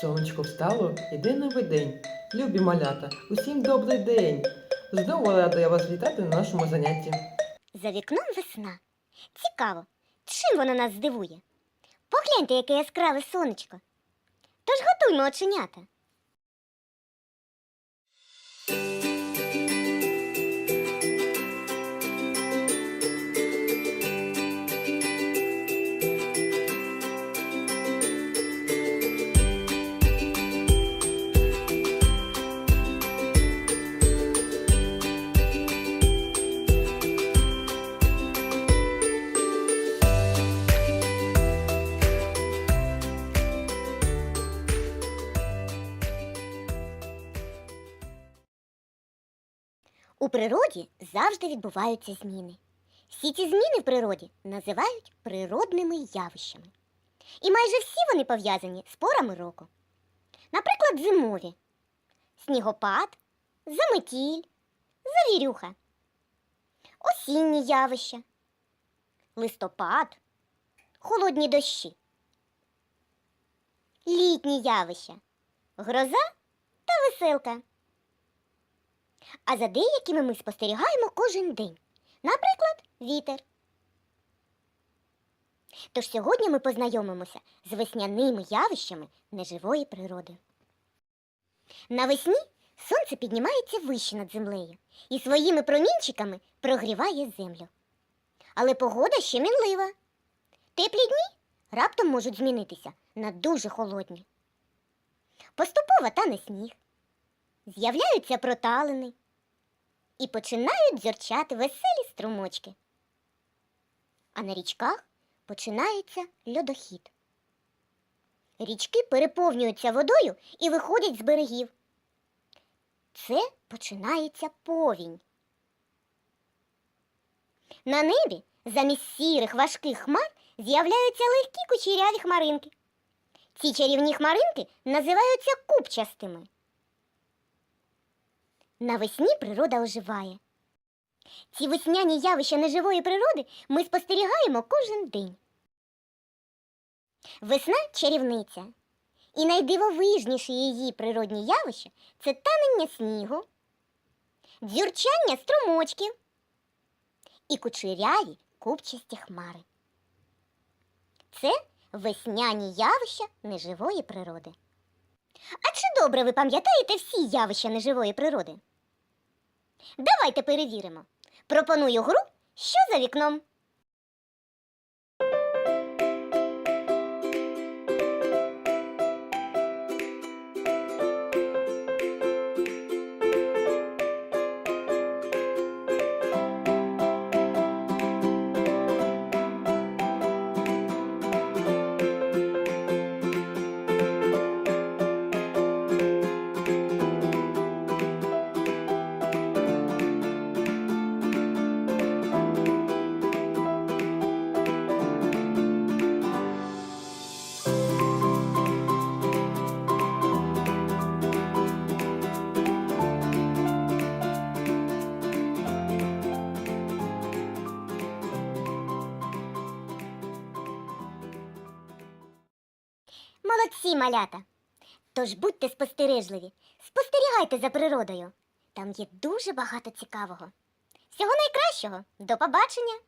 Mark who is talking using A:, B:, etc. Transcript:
A: Сонечко встало, іде новий день. Любі малята, усім добрий день. Знову рада я вас вітати на нашому занятті.
B: За вікном весна. Цікаво, чим вона нас здивує? Погляньте, яке яскраве сонечко. Тож готуймо оченята. У природі завжди відбуваються зміни. Всі ці зміни в природі називають природними явищами. І майже всі вони пов'язані з порами року. Наприклад, зимові снігопад, заметіль, завірюха, осінні явища, листопад, холодні дощі, літні явища, гроза та веселка а за деякими ми спостерігаємо кожен день. Наприклад, вітер. Тож сьогодні ми познайомимося з весняними явищами неживої природи. Навесні сонце піднімається вище над землею і своїми промінчиками прогріває землю. Але погода ще мінлива. Теплі дні раптом можуть змінитися на дуже холодні. Поступово тане сніг з'являються проталини і починають дзюрчати веселі струмочки. А на річках починається льодохід. Річки переповнюються водою і виходять з берегів. Це починається повінь. На небі замість сірих важких хмар з'являються легкі кучеряві хмаринки. Ці чарівні хмаринки називаються купчастими. Навесні природа оживає. Ці весняні явища неживої природи ми спостерігаємо кожен день. Весна чарівниця. І найдивовижніші її природні явища це танення снігу, дзюрчання струмочків і кучеряві купчасті хмари. Це весняні явища неживої природи. А добре ви пам'ятаєте всі явища неживої природи? Давайте перевіримо. Пропоную гру Що за вікном? Молодці, малята. Тож будьте спостережливі, спостерігайте за природою. Там є дуже багато цікавого. Всього найкращого. До побачення!